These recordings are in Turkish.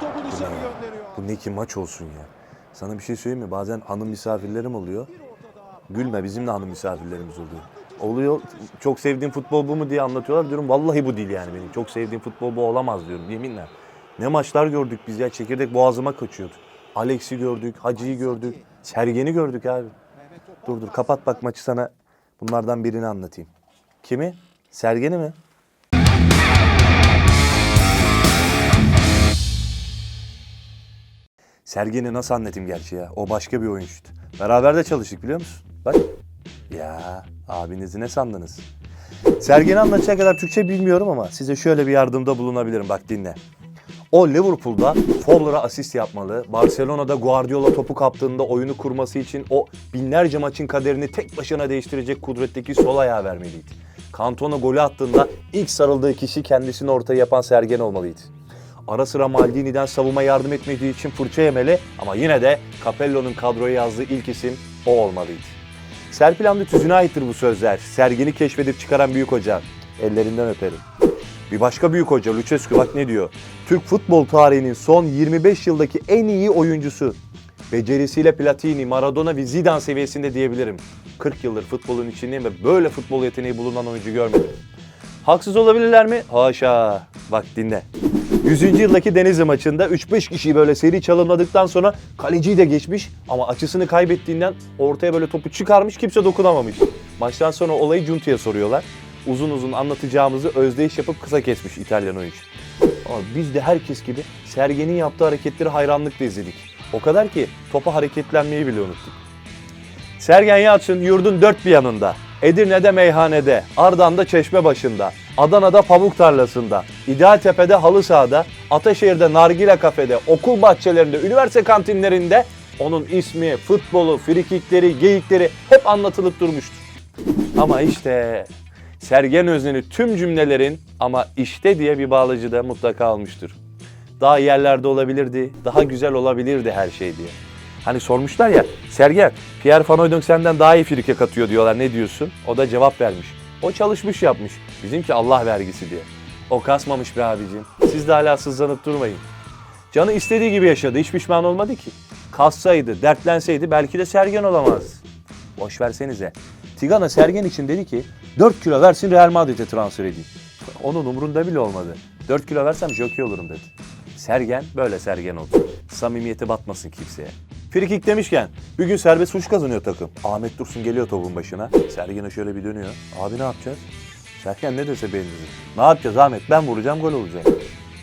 topu dışarı gönderiyor. Bu ne ki maç olsun ya. Sana bir şey söyleyeyim mi? Bazen hanım misafirlerim oluyor. Gülme bizim de hanım misafirlerimiz oluyor. Oluyor çok sevdiğim futbol bu mu diye anlatıyorlar. Diyorum vallahi bu değil yani benim. Çok sevdiğim futbol bu olamaz diyorum yeminle. Ne maçlar gördük biz ya. Çekirdek boğazıma kaçıyordu. Alex'i gördük, Hacı'yı gördük. Sergen'i gördük abi. Dur dur kapat bak maçı sana bunlardan birini anlatayım. Kimi? Sergen'i mi? Sergen'i nasıl anlatayım gerçi ya? O başka bir oyuncuydu. Beraber de çalıştık biliyor musun? Bak. Ya abinizi ne sandınız? Sergen'i anlatacak kadar Türkçe bilmiyorum ama size şöyle bir yardımda bulunabilirim. Bak dinle. O Liverpool'da Fowler'a asist yapmalı. Barcelona'da Guardiola topu kaptığında oyunu kurması için o binlerce maçın kaderini tek başına değiştirecek kudretteki sol ayağı vermeliydi. Cantona golü attığında ilk sarıldığı kişi kendisini ortaya yapan Sergen olmalıydı. Ara sıra Maldini'den savunma yardım etmediği için fırça yemeli ama yine de Capello'nun kadroya yazdığı ilk isim o olmalıydı. Serpil Hamdi Tüzün'e aittir bu sözler. Sergini keşfedip çıkaran büyük hoca. Ellerinden öperim. Bir başka büyük hoca Lucescu bak ne diyor. Türk futbol tarihinin son 25 yıldaki en iyi oyuncusu. Becerisiyle Platini, Maradona ve Zidane seviyesinde diyebilirim. 40 yıldır futbolun içindeyim ve böyle futbol yeteneği bulunan oyuncu görmedim. Haksız olabilirler mi? Haşa. Bak dinle. 100. yıldaki Denizli maçında 3-5 kişiyi böyle seri çalımladıktan sonra kaleciyi de geçmiş ama açısını kaybettiğinden ortaya böyle topu çıkarmış kimse dokunamamış. Maçtan sonra olayı Cunti'ye soruyorlar. Uzun uzun anlatacağımızı özdeyiş yapıp kısa kesmiş İtalyan oyuncu. Ama biz de herkes gibi Sergen'in yaptığı hareketleri hayranlıkla izledik. O kadar ki topa hareketlenmeyi bile unuttuk. Sergen Yalçın yurdun dört bir yanında. Edirne'de meyhanede, Ardahan'da çeşme başında, Adana'da pamuk tarlasında, İdealtepe'de halı sahada, Ataşehir'de nargile kafede, okul bahçelerinde, üniversite kantinlerinde onun ismi, futbolu, frikikleri, geyikleri hep anlatılıp durmuştur. Ama işte Sergen Öznel'i tüm cümlelerin ama işte diye bir bağlacı da mutlaka almıştır. Daha yerlerde olabilirdi, daha güzel olabilirdi her şey diye. Hani sormuşlar ya, Sergen, Pierre Van Hooydonk senden daha iyi frike katıyor diyorlar, ne diyorsun? O da cevap vermiş. O çalışmış yapmış, bizimki Allah vergisi diye. O kasmamış be abicim. Siz de hala sızlanıp durmayın. Canı istediği gibi yaşadı, hiç pişman olmadı ki. Kassaydı, dertlenseydi belki de Sergen olamaz. Boş versenize. Tigana Sergen için dedi ki 4 kilo versin Real Madrid'e transfer edeyim. Onun umurunda bile olmadı. 4 kilo versem jockey olurum dedi. Sergen böyle Sergen oldu. Samimiyeti batmasın kimseye. Frikik demişken bir gün serbest vuruş kazanıyor takım. Ahmet Dursun geliyor topun başına. Sergen'e şöyle bir dönüyor. Abi ne yapacağız? Sergen ne dese beğeniriz. Ne yapacağız Ahmet? Ben vuracağım gol olacak.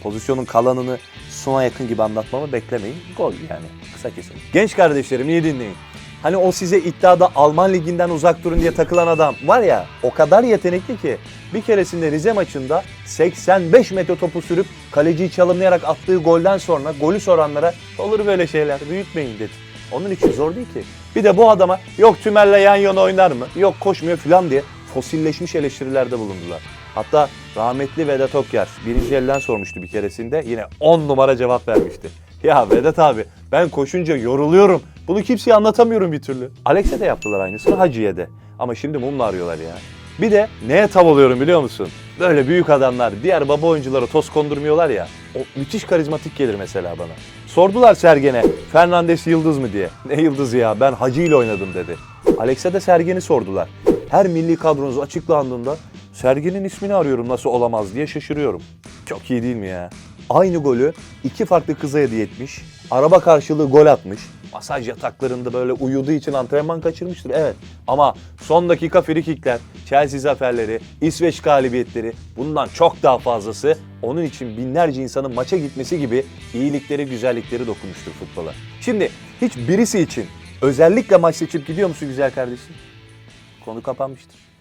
Pozisyonun kalanını sona yakın gibi anlatmamı beklemeyin. Gol yani. Kısa kesin. Genç kardeşlerim iyi dinleyin. Hani o size iddiada Alman liginden uzak durun diye takılan adam var ya o kadar yetenekli ki bir keresinde Rize maçında 85 metre topu sürüp kaleciyi çalımlayarak attığı golden sonra golü soranlara olur böyle şeyler büyütmeyin dedi. Onun için zor değil ki. Bir de bu adama yok tümerle yan yana oynar mı? Yok koşmuyor falan diye fosilleşmiş eleştirilerde bulundular. Hatta rahmetli Vedat Okyar birinci elden sormuştu bir keresinde yine 10 numara cevap vermişti. Ya Vedat abi ben koşunca yoruluyorum. Bunu kimseye anlatamıyorum bir türlü. Alex'e de yaptılar aynısını Hacı'ya de. Ama şimdi mumla arıyorlar ya. Bir de neye tav oluyorum biliyor musun? Böyle büyük adamlar diğer baba oyunculara toz kondurmuyorlar ya. O müthiş karizmatik gelir mesela bana. Sordular Sergen'e Fernandes yıldız mı diye. Ne yıldızı ya ben Hacı ile oynadım dedi. Alex'e de Sergen'i sordular. Her milli kadronuz açıklandığında Sergen'in ismini arıyorum nasıl olamaz diye şaşırıyorum. Çok iyi değil mi ya? Aynı golü iki farklı kıza hediye etmiş. Araba karşılığı gol atmış. Masaj yataklarında böyle uyuduğu için antrenman kaçırmıştır evet. Ama son dakika frikikler, Chelsea zaferleri, İsveç galibiyetleri bundan çok daha fazlası onun için binlerce insanın maça gitmesi gibi iyilikleri, güzellikleri dokunmuştur futbola. Şimdi hiç birisi için özellikle maç seçip gidiyor musun güzel kardeşim? Konu kapanmıştır.